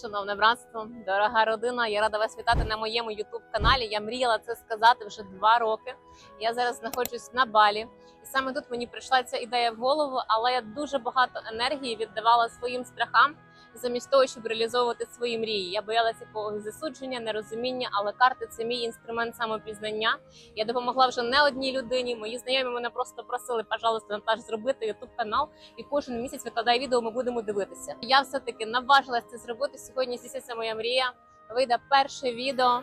Шановне братство, дорога родина, я рада вас вітати на моєму ютуб-каналі. Я мріяла це сказати вже два роки. Я зараз знаходжусь на балі, і саме тут мені прийшла ця ідея в голову, але я дуже багато енергії віддавала своїм страхам. Замість того, щоб реалізовувати свої мрії, я боялася якогось засудження, нерозуміння, але карти це мій інструмент самопізнання. Я допомогла вже не одній людині. Мої знайомі мене просто просили, пожалуйста, Наташ, зробити ютуб канал, і кожен місяць викладає відео. Ми будемо дивитися. Я все таки наважилась це зробити. Сьогодні здійсниться моя мрія. Вийде перше відео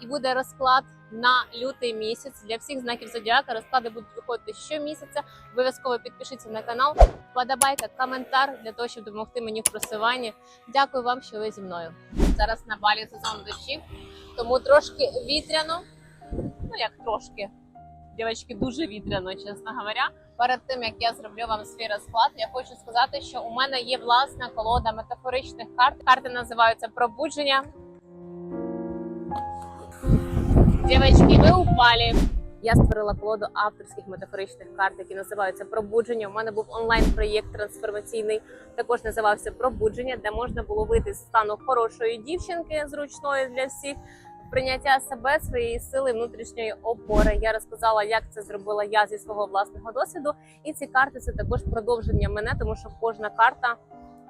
і буде розклад на лютий місяць для всіх знаків зодіака. Розклади будуть виходити щомісяця. Обов'язково підпишіться на канал, подобайте коментар для того, щоб допомогти мені в просуванні. Дякую вам, що ви зі мною. Зараз на балі сезон дощів, тому трошки вітряно. Ну як трошки. Дівчатки, дуже вітряно, чесно говоря. Перед тим як я зроблю вам свій розклад, я хочу сказати, що у мене є власна колода метафоричних карт. Карти називаються пробудження. Дівчатки, ви упалі. Я створила колоду авторських метафоричних карт, які називаються пробудження. У мене був онлайн-проєкт трансформаційний, також називався Пробудження, де можна було вийти з стану хорошої дівчинки, зручної для всіх, прийняття себе, своєї сили, внутрішньої опори. Я розказала, як це зробила я зі свого власного досвіду. І ці карти це також продовження мене, тому що кожна карта.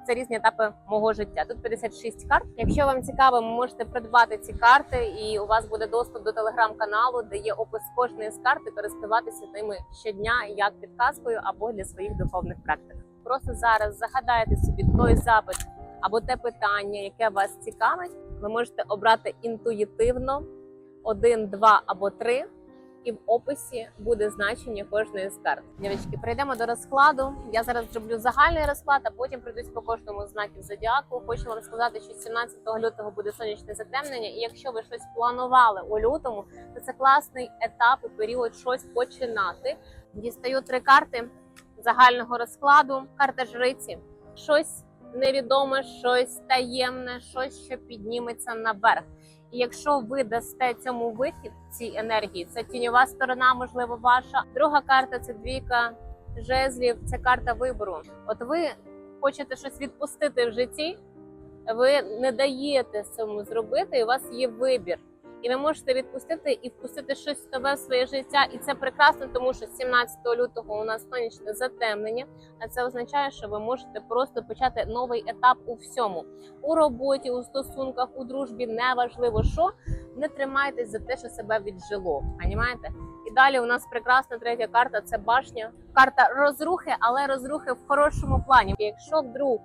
Це різні етапи мого життя. Тут 56 карт. Якщо вам цікаво, ви можете придбати ці карти, і у вас буде доступ до телеграм-каналу, де є опис кожної з карт, і користуватися ними щодня як підказкою або для своїх духовних практик. Просто зараз загадайте собі той запит або те питання, яке вас цікавить. Ви можете обрати інтуїтивно один, два або три. І в описі буде значення кожної з карт. Дівчатки, перейдемо до розкладу. Я зараз зроблю загальний розклад, а потім пройдусь по кожному знаків зодіаку. Хочу вам сказати, що 17 лютого буде сонячне затемнення. І якщо ви щось планували у лютому, то це класний етап і період щось починати. Дістаю три карти загального розкладу. Карта жриці, щось невідоме, щось таємне, щось, що підніметься наверх. І якщо ви дасте цьому вихід цій енергії, це тіньова сторона, можливо, ваша. Друга карта це двійка жезлів, це карта вибору. От ви хочете щось відпустити в житті, ви не даєте цьому зробити, і у вас є вибір. І ви можете відпустити і впустити щось нове в своє життя. І це прекрасно, тому що 17 лютого у нас сонячне затемнення. А це означає, що ви можете просто почати новий етап у всьому у роботі, у стосунках, у дружбі. Неважливо, що не тримайтесь за те, що себе віджило. Понімаєте? І далі у нас прекрасна третя карта це башня. Карта розрухи, але розрухи в хорошому плані. Якщо вдруг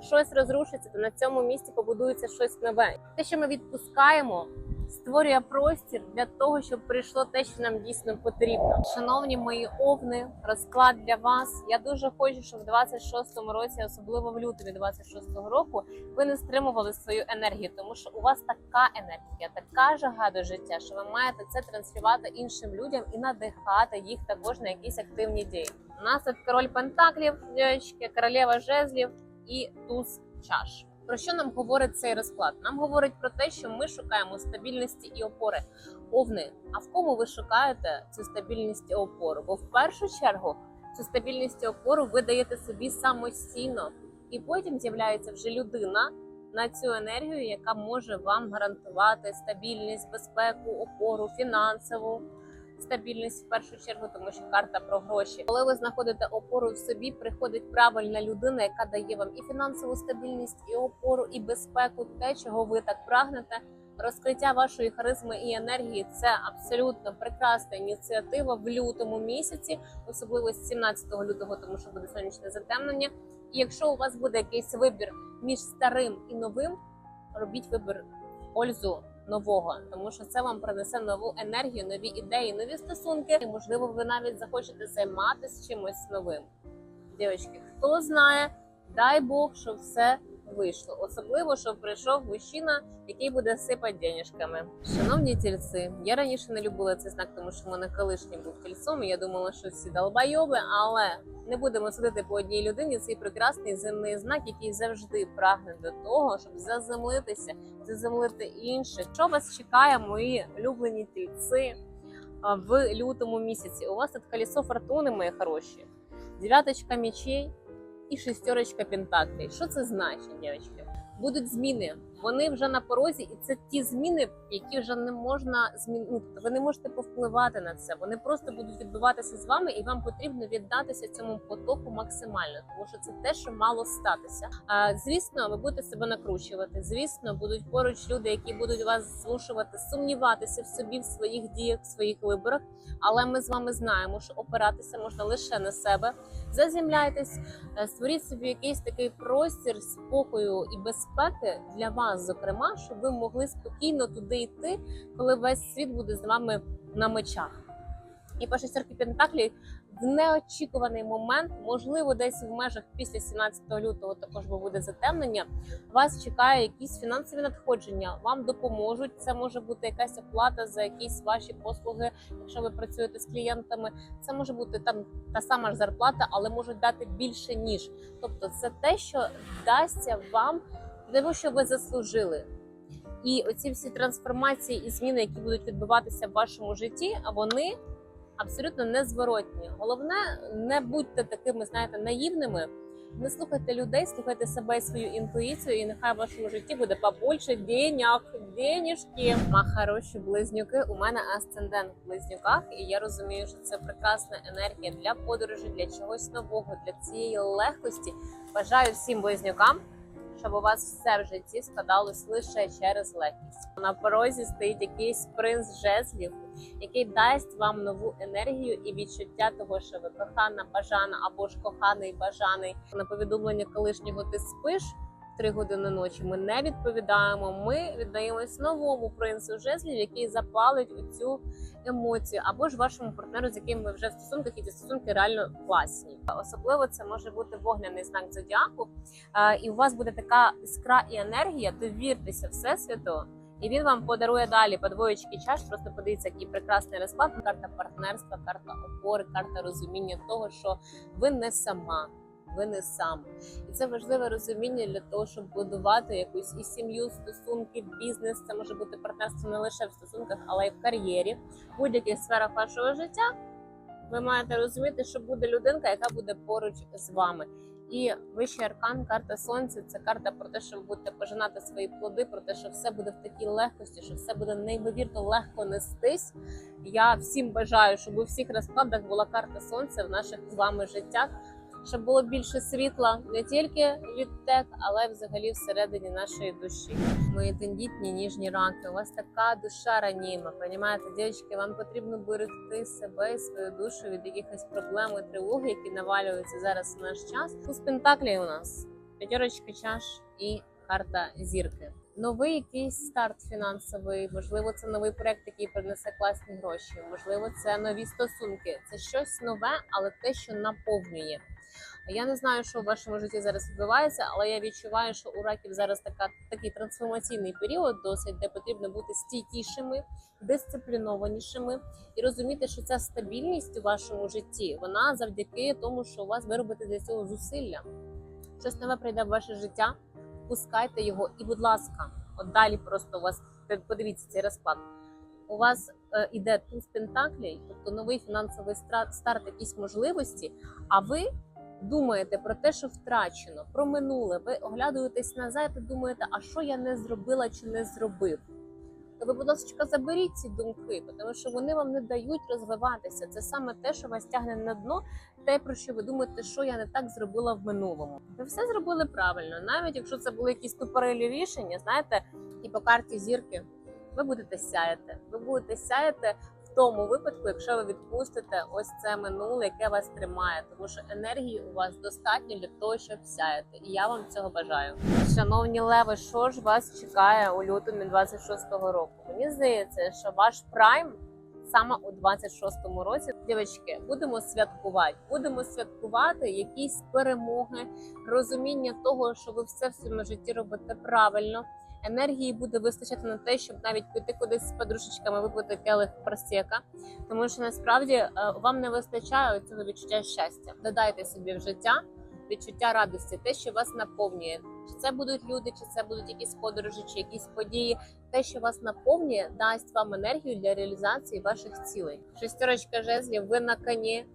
щось розрушиться, то на цьому місці побудується щось нове. Те, що ми відпускаємо. Створює простір для того, щоб прийшло те, що нам дійсно потрібно. Шановні мої овни, розклад для вас. Я дуже хочу, щоб в 26-му році, особливо в лютому 26-го року, ви не стримували свою енергію, тому що у вас така енергія, така жага до життя, що ви маєте це транслювати іншим людям і надихати їх також на якісь активні дії. У нас тут король пентаклів, королева жезлів і туз чаш. Про що нам говорить цей розклад? Нам говорить про те, що ми шукаємо стабільності і опори. Овни, а в кому ви шукаєте цю стабільність і опору? Бо в першу чергу цю стабільність і опору ви даєте собі самостійно, і потім з'являється вже людина на цю енергію, яка може вам гарантувати стабільність, безпеку, опору, фінансову. Стабільність в першу чергу, тому що карта про гроші. Коли ви знаходите опору в собі, приходить правильна людина, яка дає вам і фінансову стабільність, і опору, і безпеку, те, чого ви так прагнете. Розкриття вашої харизми і енергії це абсолютно прекрасна ініціатива в лютому місяці, особливо з 17 лютого, тому що буде сонячне затемнення. І якщо у вас буде якийсь вибір між старим і новим, робіть вибір в пользу нового, тому що це вам принесе нову енергію, нові ідеї, нові стосунки. І можливо, ви навіть захочете займатися чимось новим. Дівчатки, хто знає, дай Бог, що все вийшло. Особливо, щоб прийшов мужчина, який буде сипати денежками. Шановні тільці, я раніше не любила цей знак, тому що в мене колишній був тільцом. і Я думала, що всі долбайоби, але не будемо судити по одній людині. Цей прекрасний земний знак, який завжди прагне до того, щоб заземлитися, заземлити інших. Що вас чекає, мої улюблені тільці в лютому місяці? У вас тут колесо фортуни, мої хороші, дев'яточка мечей і шестерочка пентаклей. Що це значить, дівчатки? Будуть зміни Вони вже на порозі, і це ті зміни, які вже не можна змінити. Ви не можете повпливати на це. Вони просто будуть відбуватися з вами, і вам потрібно віддатися цьому потоку максимально, тому що це те, що мало статися. А звісно, ви будете себе накручувати. Звісно, будуть поруч люди, які будуть вас змушувати сумніватися в собі, в своїх діях, в своїх виборах. Але ми з вами знаємо, що опиратися можна лише на себе. Заземляйтесь, е, створіть собі якийсь такий простір спокою і безпеки для вас, зокрема, щоб ви могли спокійно туди йти, коли весь світ буде з вами на мечах. І по шестерки Пентаклі в неочікуваний момент, можливо, десь в межах після 17 лютого також буде затемнення. Вас чекає якісь фінансові надходження. Вам допоможуть. Це може бути якась оплата за якісь ваші послуги, якщо ви працюєте з клієнтами. Це може бути там та сама ж зарплата, але можуть дати більше ніж. Тобто, це те, що дасться вам, тому що ви заслужили. І оці всі трансформації і зміни, які будуть відбуватися в вашому житті, вони абсолютно незворотні. Головне, не будьте такими, знаєте, наївними. Не слухайте людей, слухайте себе і свою інтуїцію, і нехай в вашому житті буде побольше денег, денежки. А хороші близнюки. У мене асцендент в близнюках, і я розумію, що це прекрасна енергія для подорожі, для чогось нового, для цієї легкості. Бажаю всім близнюкам, щоб у вас все в житті складалось лише через легкість. На порозі стоїть якийсь принц жезлів, який дасть вам нову енергію і відчуття того, що ви кохана, бажана або ж коханий, бажаний. На повідомлення колишнього ти спиш. Три години ночі ми не відповідаємо. Ми віддаємось новому принцу жезлів, який запалить цю емоцію, або ж вашому партнеру, з яким ви вже в стосунках, і ці стосунки реально класні. Особливо це може бути вогняний знак зодіаку, і у вас буде така іскра і енергія. Довіртеся всесвіту. І він вам подарує далі по двоєчки чаш. Просто подивіться, який прекрасний розклад. Карта партнерства, карта опори, карта розуміння того, що ви не сама, ви не сам. І це важливе розуміння для того, щоб будувати якусь і сім'ю, стосунки, бізнес. Це може бути партнерство не лише в стосунках, але й в кар'єрі, в будь-яких сферах вашого життя. Ви маєте розуміти, що буде людинка, яка буде поруч з вами. І вищий аркан, карта сонця це карта про те, що ви будете пожинати свої плоди, про те, що все буде в такій легкості, що все буде неймовірно легко нестись. Я всім бажаю, щоб у всіх розкладах була карта сонця в наших з вами життях, щоб було більше світла не тільки від тек, але й взагалі всередині нашої душі. Мої тендітні ніжні раки. У вас така душа раніма. Понімаєте, дівчатки, вам потрібно берегти себе і свою душу від якихось проблем і тривоги, які навалюються зараз в наш час. Туз пентаклі у нас п'ятерочка чаш і карта зірки. Новий якийсь старт фінансовий, можливо, це новий проект, який принесе класні гроші. Можливо, це нові стосунки. Це щось нове, але те, що наповнює. Я не знаю, що в вашому житті зараз відбувається, але я відчуваю, що у раків зараз така такий трансформаційний період, досить де потрібно бути стійкішими, дисциплінованішими і розуміти, що ця стабільність у вашому житті вона завдяки тому, що у вас виробити для цього зусилля. Щось нове прийде в ваше життя, пускайте його, і, будь ласка, от далі просто у вас подивіться цей розклад. У вас е, іде туз пентаклей, тобто новий фінансовий старт, старт, якісь можливості. А ви думаєте про те, що втрачено, про минуле. Ви оглядуєтесь назад і думаєте, а що я не зробила чи не зробив. То ви, будь ласка, заберіть ці думки, тому що вони вам не дають розвиватися. Це саме те, що вас тягне на дно, те, про що ви думаєте, що я не так зробила в минулому. Ви все зробили правильно, навіть якщо це були якісь тупорилі рішення, знаєте, і по карті зірки ви будете сяяти. Ви будете сяяти в тому випадку, якщо ви відпустите ось це минуле, яке вас тримає, тому що енергії у вас достатньо для того, щоб сяяти. І я вам цього бажаю. Шановні леви, що ж вас чекає у лютому 26-го року? Мені здається, що ваш прайм. Саме у 26-му році, дівчатки, будемо святкувати. Будемо святкувати якісь перемоги, розуміння того, що ви все в своєму житті робите правильно. Енергії буде вистачати на те, щоб навіть піти кудись з подружечками, випити келих просека, тому що насправді е, вам не вистачає цього відчуття щастя. Додайте собі в життя відчуття радості, те, що вас наповнює. Чи це будуть люди, чи це будуть якісь подорожі, чи якісь події. Те, що вас наповнює, дасть вам енергію для реалізації ваших цілей. Шестерочка жезлів, ви на коні.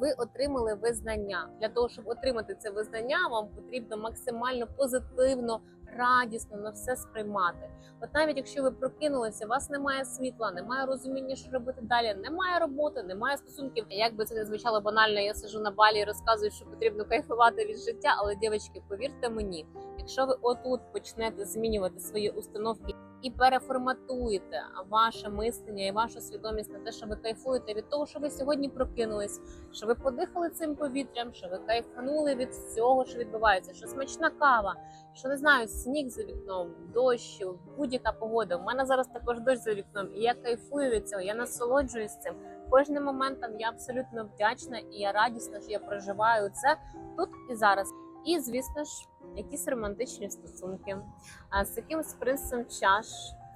Ви отримали визнання. Для того, щоб отримати це визнання, вам потрібно максимально позитивно радісно на все сприймати. От навіть якщо ви прокинулися, у вас немає світла, немає розуміння, що робити далі, немає роботи, немає стосунків. Як би це не звучало банально, я сижу на балі і розказую, що потрібно кайфувати від життя. Але дівчатки, повірте мені, якщо ви отут почнете змінювати свої установки і переформатуєте ваше мислення і вашу свідомість на те, що ви кайфуєте від того, що ви сьогодні прокинулись, що ви подихали цим повітрям, що ви кайфанули від всього, що відбувається, що смачна кава, що не знаю, сніг за вікном, дощ, будь-яка погода. У мене зараз також дощ за вікном, і я кайфую від цього, я насолоджуюсь цим. Кожним моментом я абсолютно вдячна і я радісна, що я проживаю це тут і зараз. І звісно ж, якісь романтичні стосунки. З якимось принцем чаш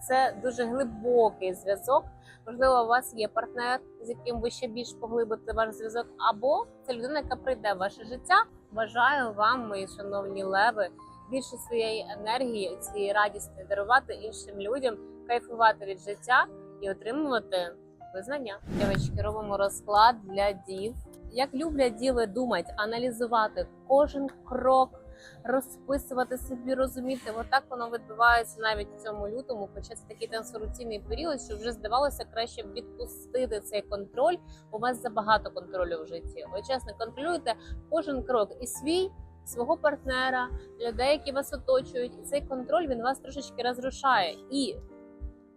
це дуже глибокий зв'язок. Можливо, у вас є партнер, з яким ви ще більш поглибите ваш зв'язок, або це людина, яка прийде в ваше життя. Бажаю вам, мої шановні леви, більше своєї енергії, цієї радісної дарувати іншим людям, кайфувати від життя і отримувати визнання. Дівчатки, робимо розклад для дів. Як люблять діви думати, аналізувати кожен крок, розписувати собі, розуміти. Отак воно відбувається навіть в цьому лютому. Хоча це такий трансформаційний період, що вже здавалося краще відпустити цей контроль. У вас забагато контролю в житті. Ви чесно контролюєте кожен крок і свій. Свого партнера, людей, які вас оточують, і цей контроль він вас трошечки розрушає. І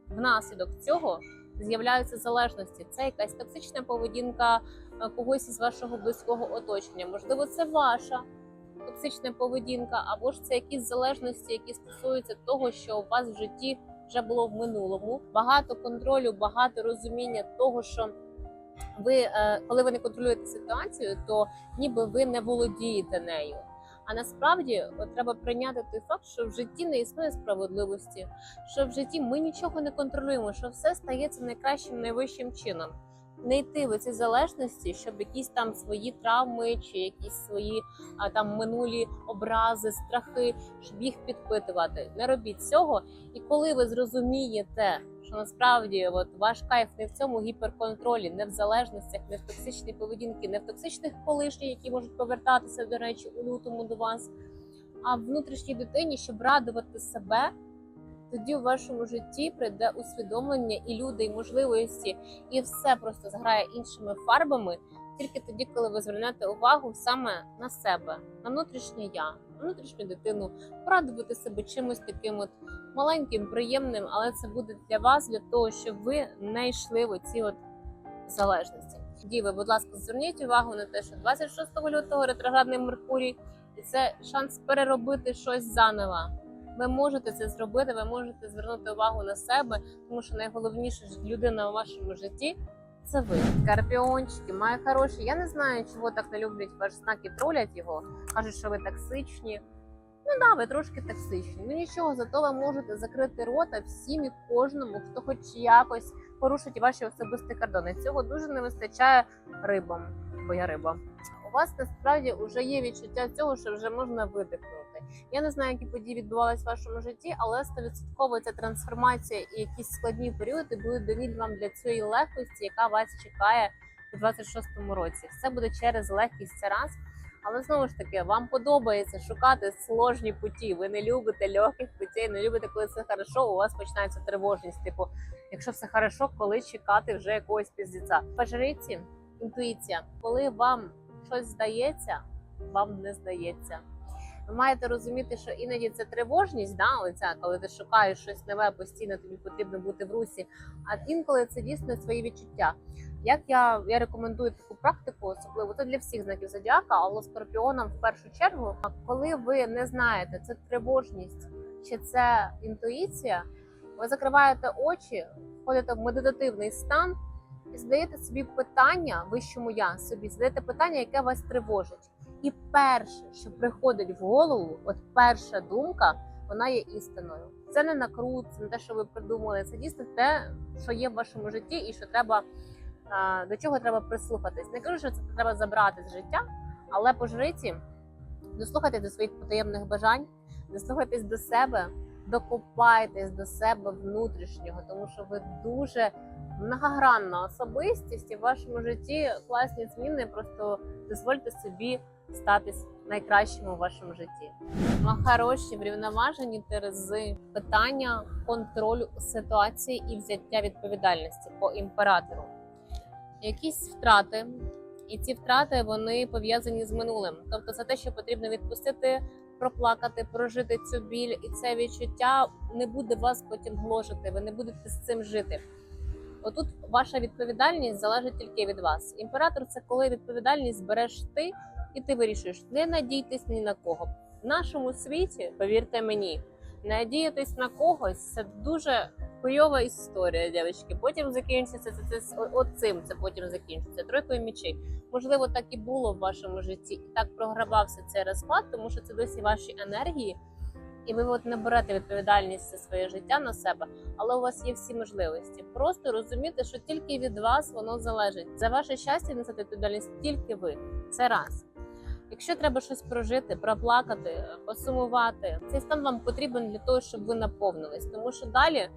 внаслідок цього з'являються залежності. Це якась токсична поведінка когось із вашого близького оточення. Можливо, це ваша токсична поведінка, або ж це якісь залежності, які стосуються того, що у вас в житті вже було в минулому. Багато контролю, багато розуміння того, що ви, е, коли ви не контролюєте ситуацію, то ніби ви не володієте нею. А насправді от, треба прийняти той факт, що в житті не існує справедливості, що в житті ми нічого не контролюємо, що все стається найкращим, найвищим чином. Не йти в ці залежності, щоб якісь там свої травми чи якісь свої а, там минулі образи, страхи, щоб їх підпитувати. Не робіть цього. І коли ви зрозумієте, що насправді от ваш кайф не в цьому гіперконтролі, не в залежностях, не в токсичній поведінці, не в токсичних колишніх, які можуть повертатися, до речі, у лютому до вас, а в внутрішній дитині, щоб радувати себе. Тоді у вашому житті прийде усвідомлення і люди, і можливості, і все просто зграє іншими фарбами. Тільки тоді, коли ви звернете увагу саме на себе, на внутрішнє я, на внутрішню дитину, порадувати себе чимось таким от маленьким, приємним, але це буде для вас, для того, щоб ви не йшли в оці от залежності. Діви, будь ласка, зверніть увагу на те, що 26 лютого ретроградний Меркурій, і це шанс переробити щось заново. Ви можете це зробити, ви можете звернути увагу на себе, тому що найголовніша людина у вашому житті це ви. Скорпіончики, мої хороші. Я не знаю, чого так не люблять ваш знак і тролять його. Кажуть, що ви токсичні. Ну да, ви трошки токсичні. Ну нічого, зато ви можете закрити рота всім і кожному, хто хоч якось порушить ваші особисті кордони. Цього дуже не вистачає рибам, бо я риба. У вас насправді вже є відчуття цього, що вже можна видихнути. Я не знаю, які події відбувалися в вашому житті, але 100% ця трансформація і якісь складні періоди будуть дані вам для цієї легкості, яка вас чекає у 26-му році. Все буде через легкість це раз. Але знову ж таки, вам подобається шукати сложні путі. Ви не любите легких путей, не любите, коли все хорошо. У вас починається тривожність. Типу, якщо все хорошо, коли чекати вже якогось піздіця. Пажриці, інтуїція, коли вам щось здається, вам не здається. Ви маєте розуміти, що іноді це тривожність, да, оця, коли ти шукаєш щось нове, постійно тобі потрібно бути в русі. А інколи це дійсно свої відчуття. Як я, я рекомендую таку практику, особливо це для всіх знаків зодіака, але скорпіонам в першу чергу. Коли ви не знаєте, це тривожність чи це інтуїція, ви закриваєте очі, входите в медитативний стан і задаєте собі питання вищому я собі, задаєте питання, яке вас тривожить. І перше, що приходить в голову, от перша думка, вона є істиною. Це не накрут, це не те, що ви придумали. Це дійсно те, що є в вашому житті, і що треба до чого треба прислухатись. Не кажу, що це треба забрати з життя, але по жриці дослухайтесь до своїх потаємних бажань, дослухайтесь до себе, докопайтесь до себе внутрішнього, тому що ви дуже многогранна особистість і в вашому житті класні зміни. Просто дозвольте собі статись найкращим у вашому житті. Махароші врівноважені терези питання контролю ситуації і взяття відповідальності по імператору. Якісь втрати, і ці втрати вони пов'язані з минулим. Тобто, це те, що потрібно відпустити, проплакати, прожити цю біль, і це відчуття не буде вас потім гложити. Ви не будете з цим жити. Отут ваша відповідальність залежить тільки від вас. Імператор це коли відповідальність береш ти, і ти вирішуєш не надійтесь ні на кого. В нашому світі, повірте мені, надіятись на когось це дуже хуйова історія, дівчатки. Потім закінчиться це, це, це от цим. Це потім закінчиться тройкою мічей. Можливо, так і було в вашому житті, і так програвався цей розклад, тому що це досі ваші енергії, і ви от не берете відповідальність за своє життя на себе, але у вас є всі можливості. Просто розуміти, що тільки від вас воно залежить. За ваше щастя несете відповідальність тільки ви. Це раз. Якщо треба щось прожити, проплакати, посумувати, цей стан вам потрібен для того, щоб ви наповнились, тому що далі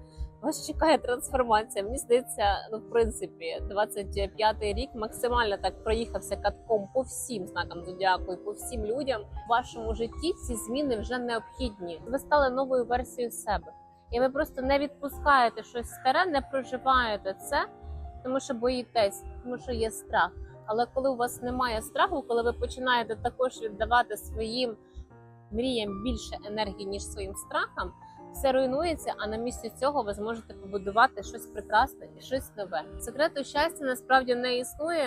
вас чекає трансформація. Мені здається, ну в принципі, 25-й рік максимально так проїхався катком по всім знакам зодіаку і по всім людям. В вашому житті ці зміни вже необхідні. Ви стали новою версією себе, і ви просто не відпускаєте щось старе, не проживаєте це, тому що боїтесь, тому що є страх. Але коли у вас немає страху, коли ви починаєте також віддавати своїм мріям більше енергії, ніж своїм страхам, все руйнується, а на місці цього ви зможете побудувати щось прекрасне і щось нове. Секрету щастя насправді не існує.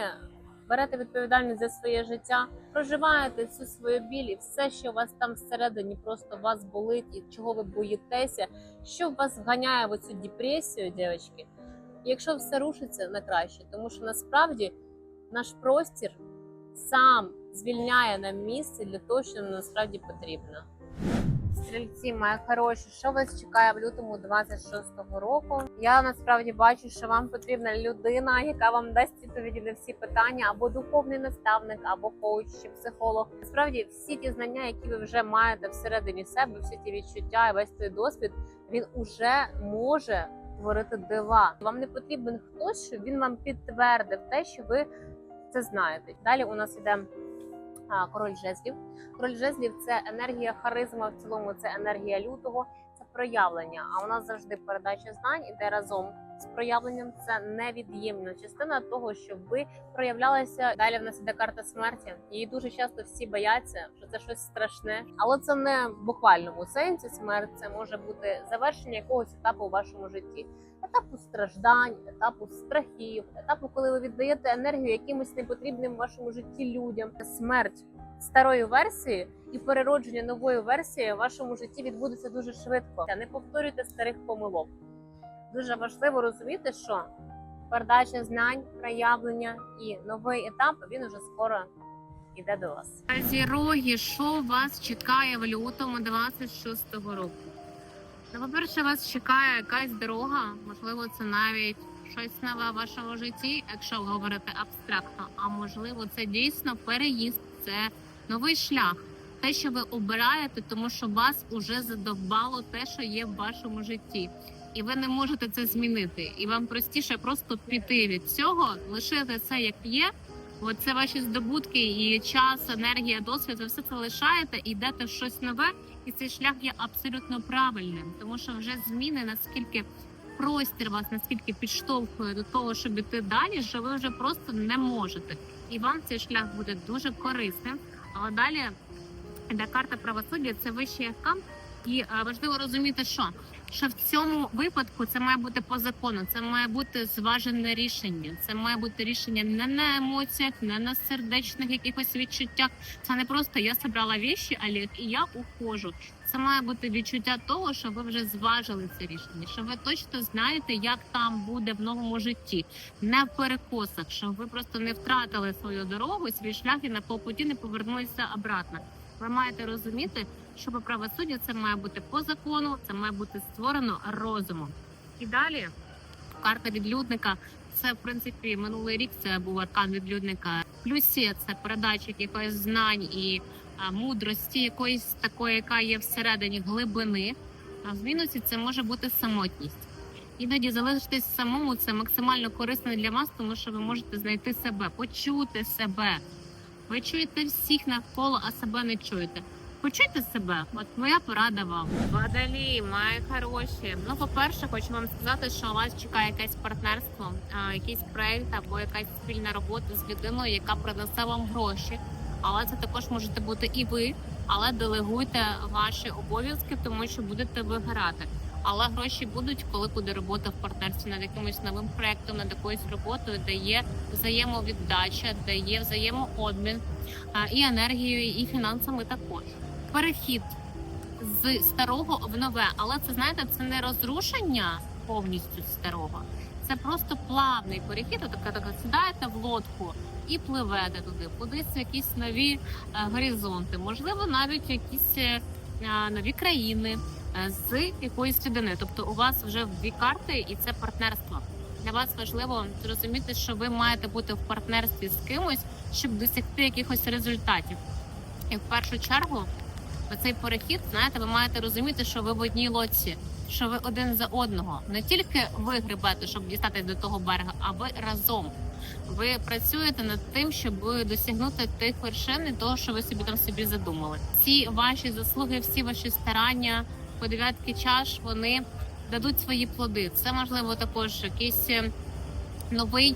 Берете відповідальність за своє життя, проживаєте всю свою біль і все, що у вас там всередині, просто вас болить і чого ви боїтеся, що вас вганяє в оцю депресію, дівчатки. Якщо все рушиться на краще, тому що насправді наш простір сам звільняє нам місце для того, що нам насправді потрібно. Стрільці, мої хороші, що вас чекає в лютому 26-го року? Я насправді бачу, що вам потрібна людина, яка вам дасть відповіді на всі питання, або духовний наставник, або коуч чи психолог. Насправді, всі ті знання, які ви вже маєте всередині себе, всі ті відчуття і весь той досвід, він уже може творити дива. Вам не потрібен хтось, щоб він вам підтвердив те, що ви це знаєте. Далі у нас іде король жезлів. Король жезлів це енергія харизма. В цілому це енергія лютого, це проявлення. А у нас завжди передача знань іде разом з проявленням. Це невід'ємна частина того, щоб ви проявлялися. Далі в нас іде карта смерті. Її дуже часто всі бояться, що це щось страшне, але це не в буквальному сенсі. Смерть це може бути завершення якогось етапу у вашому житті. Етапу страждань, етапу страхів, етапу, коли ви віддаєте енергію якимось непотрібним в вашому житті людям. Смерть старої версії і переродження нової версії в вашому житті відбудеться дуже швидко. Не повторюйте старих помилок. Дуже важливо розуміти, що передача знань, проявлення і новий етап він уже скоро йде до вас. Зірогі, що вас чекає в лютому 26-го року? Ну, по-перше, вас чекає якась дорога, можливо, це навіть щось нове в вашому житті, якщо говорити абстрактно. А можливо, це дійсно переїзд, це новий шлях. Те, що ви обираєте, тому що вас уже задовбало те, що є в вашому житті, і ви не можете це змінити. І вам простіше просто піти від цього, лишити це як є. От це ваші здобутки і час, енергія, досвід. Ви все це лишаєте і йдете в щось нове. І цей шлях є абсолютно правильним, тому що вже зміни наскільки простір вас наскільки підштовхує до того, щоб іти далі, що ви вже просто не можете. І вам цей шлях буде дуже корисним. Але далі йде карта правосуддя, це вищий аркан. І е, важливо розуміти, що що в цьому випадку це має бути по закону, це має бути зважене рішення. Це має бути рішення не на емоціях, не на сердечних якихось відчуттях. Це не просто я зібрала віші, але і я ухожу. Це має бути відчуття того, що ви вже зважили це рішення, що ви точно знаєте, як там буде в новому житті, не в перекосах, що ви просто не втратили свою дорогу, свій шлях і на полпуті не повернулися обратно. Ви маєте розуміти, що по правосуддю це має бути по закону, це має бути створено розумом. І далі карта відлюдника. Це в принципі минулий рік. Це був аркан відлюдника. Плюсі це передача якихось знань і мудрості, якоїсь такої, яка є всередині глибини. А в мінусі це може бути самотність. Іноді залишитись самому це максимально корисно для вас, тому що ви можете знайти себе, почути себе. Ви чуєте всіх навколо, а себе не чуєте. Почуйте себе, от моя порада вам. Водолії, мої хороші. Ну, по-перше, хочу вам сказати, що вас чекає якесь партнерство, якийсь проект або якась спільна робота з людиною, яка принесе вам гроші. Але це також можете бути і ви, але делегуйте ваші обов'язки, тому що будете виграти. Але гроші будуть, коли буде робота в партнерстві над якимось новим проектом, над якоюсь роботою, де є взаємовіддача, де є взаємообмін і енергією, і фінансами також. Перехід з старого в нове, але це знаєте, це не розрушення повністю старого. Це просто плавний перехід. Така така сідаєте в лодку і пливете туди, кудись якісь нові е, горизонти, можливо, навіть якісь е, е, нові країни з якоїсь людини. Тобто, у вас вже дві карти, і це партнерство. Для вас важливо зрозуміти, що ви маєте бути в партнерстві з кимось, щоб досягти якихось результатів. І в першу чергу, оцей перехід, знаєте, ви маєте розуміти, що ви в одній лодці, що ви один за одного. Не тільки ви гребете, щоб дістатись до того берега, а ви разом. Ви працюєте над тим, щоб досягнути тих вершин і того, що ви собі там собі задумали. Всі ваші заслуги, всі ваші старання по дев'ятки чаш, вони дадуть свої плоди. Це можливо також якийсь е, новий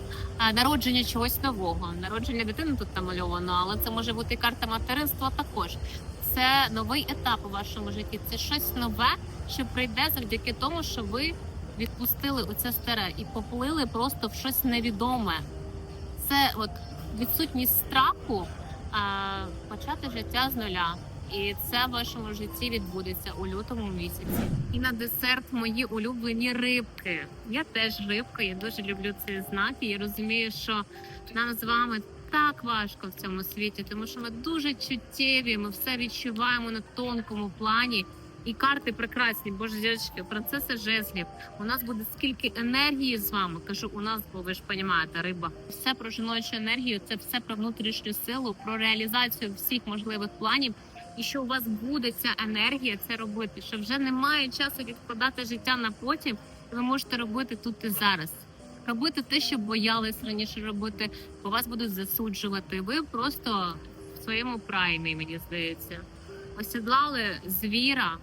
народження чогось нового. Народження дитини тут намальовано, але це може бути і карта материнства також. Це новий етап у вашому житті. Це щось нове, що прийде завдяки тому, що ви відпустили оце старе і поплили просто в щось невідоме. Це от відсутність страху а, почати життя з нуля. І це в вашому житті відбудеться у лютому місяці. І на десерт мої улюблені рибки. Я теж рибка, я дуже люблю цей знак. І я розумію, що нам з вами так важко в цьому світі, тому що ми дуже чуттєві, ми все відчуваємо на тонкому плані. І карти прекрасні, боже дівчатки, принцеса жезлів. У нас буде скільки енергії з вами. Кажу, у нас, бо ви ж розумієте, риба. Все про жіночу енергію, це все про внутрішню силу, про реалізацію всіх можливих планів. І що у вас буде ця енергія це робити, що вже немає часу відкладати життя на потім. Ви можете робити тут і зараз. Робити те, що боялись раніше робити, бо вас будуть засуджувати. Ви просто в своєму праймі, мені здається, осідлали звіра,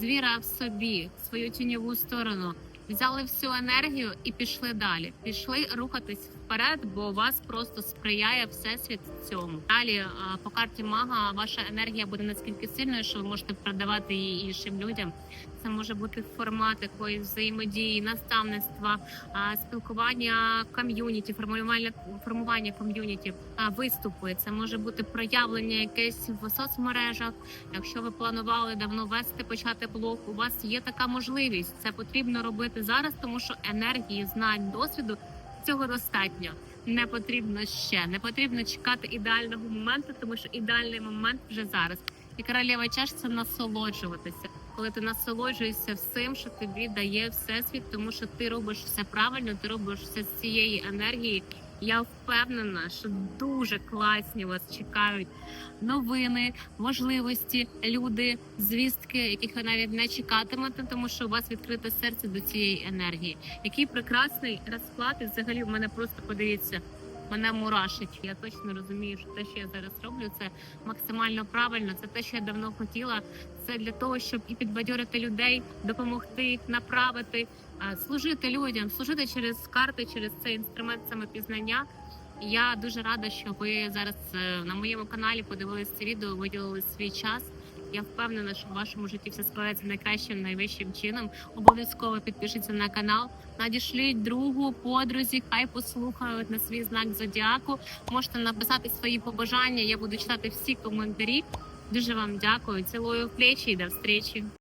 звіра в собі, свою тіньову сторону, взяли всю енергію і пішли далі. Пішли рухатись вперед, бо вас просто сприяє всесвіт цьому. Далі по карті мага ваша енергія буде наскільки сильною, що ви можете продавати її іншим людям. Це може бути формат якоїсь взаємодії, наставництва, спілкування ком'юніті, формування формування ком'юніті, виступи. Це може бути проявлення якесь в соцмережах. Якщо ви планували давно вести почати блог, у вас є така можливість. Це потрібно робити зараз, тому що енергії, знань, досвіду цього достатньо. Не потрібно ще, не потрібно чекати ідеального моменту, тому що ідеальний момент вже зараз. І королева чаш це насолоджуватися, коли ти насолоджуєшся всім, що тобі дає всесвіт, тому що ти робиш все правильно, ти робиш все з цієї енергії. Я впевнена, що дуже класні вас чекають новини, можливості, люди, звістки, яких ви навіть не чекатимете, тому що у вас відкрите серце до цієї енергії. Який прекрасний розклад, і взагалі в мене просто подивіться. Мене мурашить. Я точно розумію, що те, що я зараз роблю, це максимально правильно. Це те, що я давно хотіла. Це для того, щоб і підбадьорити людей, допомогти направити, служити людям, служити через карти, через цей інструмент самопізнання. І Я дуже рада, що ви зараз е, на моєму каналі подивилися це відео, виділили свій час. Я впевнена, що в вашому житті все складеться найкращим, найвищим чином. Обов'язково підпишіться на канал, надішліть другу подрузі, хай послухають на свій знак зодіаку. Можете написати свої побажання. Я буду читати всі коментарі. Дуже вам дякую. Цілую в плечі і до зустрічі.